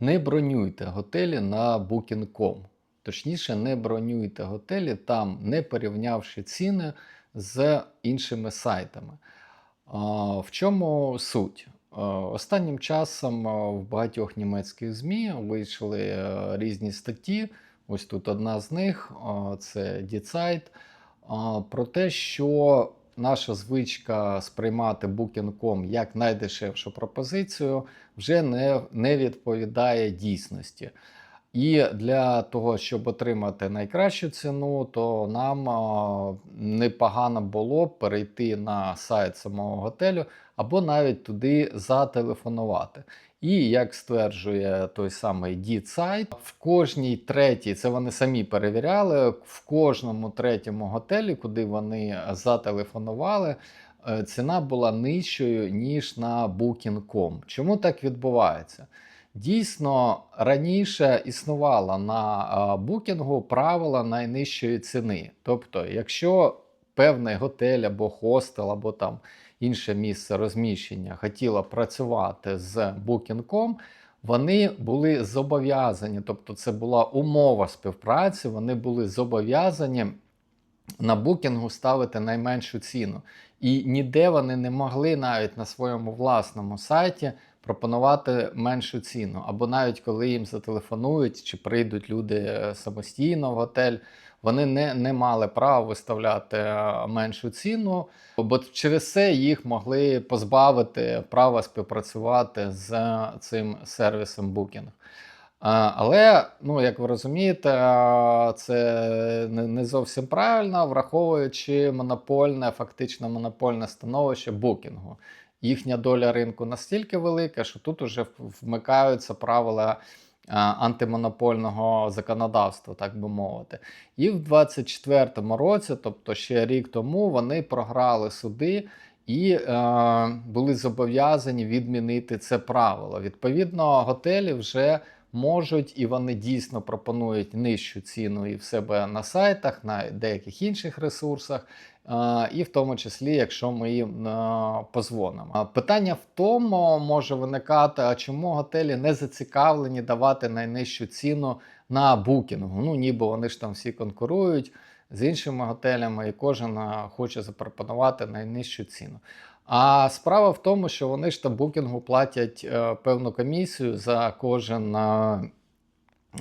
Не бронюйте готелі на Booking.com. Точніше, не бронюйте готелі там, не порівнявши ціни з іншими сайтами. В чому суть? Останнім часом в багатьох німецьких ЗМІ вийшли е, різні статті. Ось тут одна з них це а, про те, що наша звичка сприймати Booking.com як найдешевшу пропозицію вже не, не відповідає дійсності. І для того, щоб отримати найкращу ціну, то нам а, непогано було перейти на сайт самого готелю або навіть туди зателефонувати. І як стверджує той самий Діцайт, в кожній третій, це вони самі перевіряли, в кожному третьому готелі, куди вони зателефонували, е, ціна була нижчою, ніж на Booking.com. Чому так відбувається? Дійсно, раніше існувало на букінгу правила найнижчої ціни. Тобто, якщо певний готель або хостел, або там інше місце розміщення хотіло працювати з Booking.com, вони були зобов'язані, тобто це була умова співпраці, вони були зобов'язані на букінгу ставити найменшу ціну. І ніде вони не могли навіть на своєму власному сайті пропонувати меншу ціну. Або навіть коли їм зателефонують чи прийдуть люди е, самостійно в готель, вони не, не мали права виставляти е, меншу ціну, бо через це їх могли позбавити права співпрацювати з цим сервісом Booking. Але, ну, як ви розумієте, це не зовсім правильно, враховуючи монопольне, фактично монопольне становище букінгу. Їхня доля ринку настільки велика, що тут уже вмикаються правила антимонопольного законодавства, так би мовити. І в 2024 році, тобто ще рік тому, вони програли суди. І е, були зобов'язані відмінити це правило. Відповідно, готелі вже можуть і вони дійсно пропонують нижчу ціну і в себе на сайтах, на деяких інших ресурсах, і в тому числі, якщо ми їм позвонимо. Питання в тому може виникати, а чому готелі не зацікавлені давати найнижчу ціну на букінгу? Ну, ніби вони ж там всі конкурують. З іншими готелями, і кожен хоче запропонувати найнижчу ціну. А справа в тому, що вони ж там букінгу платять е, певну комісію за кожен. Е,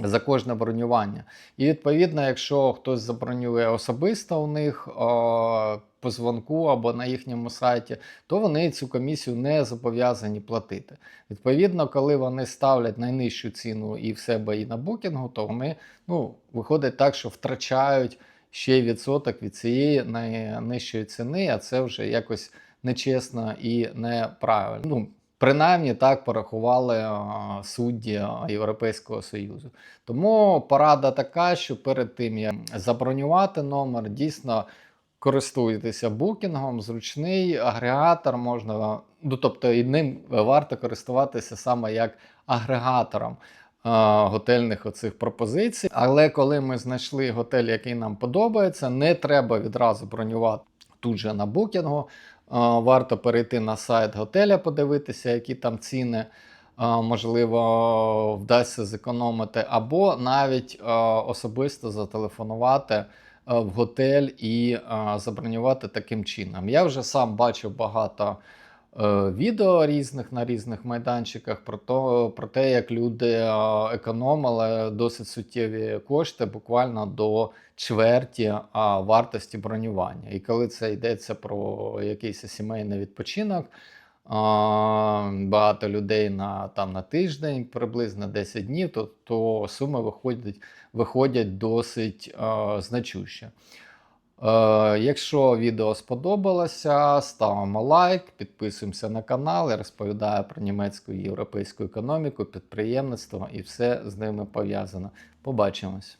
за кожне бронювання. І відповідно, якщо хтось забронює особисто у них о, по дзвонку або на їхньому сайті, то вони цю комісію не зобов'язані платити. Відповідно, коли вони ставлять найнижчу ціну і в себе, і на букінгу, то вони ну, виходить так, що втрачають ще відсоток від цієї найнижчої ціни, а це вже якось нечесно і неправильно. Ну, Принаймні так порахували судді Європейського Союзу. Тому порада така, що перед тим як забронювати номер, дійсно користуйтеся букінгом, зручний агрегатор можна, ну тобто і ним варто користуватися саме як агрегатором готельних оцих пропозицій. Але коли ми знайшли готель, який нам подобається, не треба відразу бронювати тут же на букінгу. Варто перейти на сайт готеля, подивитися, які там ціни. Можливо, вдасться зекономити, або навіть особисто зателефонувати в готель і забронювати таким чином. Я вже сам бачив багато відео різних на різних майданчиках про то, про те, як люди е, економили досить суттєві кошти, буквально до чверті вартості бронювання. І коли це йдеться про якийсь сімейний відпочинок. Багато людей на там на тиждень, приблизно 10 днів, то то суми виходять виходять досить значуще. Е, якщо відео сподобалося, ставимо лайк, підписуємося на канал, я розповідаю про німецьку європейську економіку, підприємництво і все з ними пов'язано. Побачимось!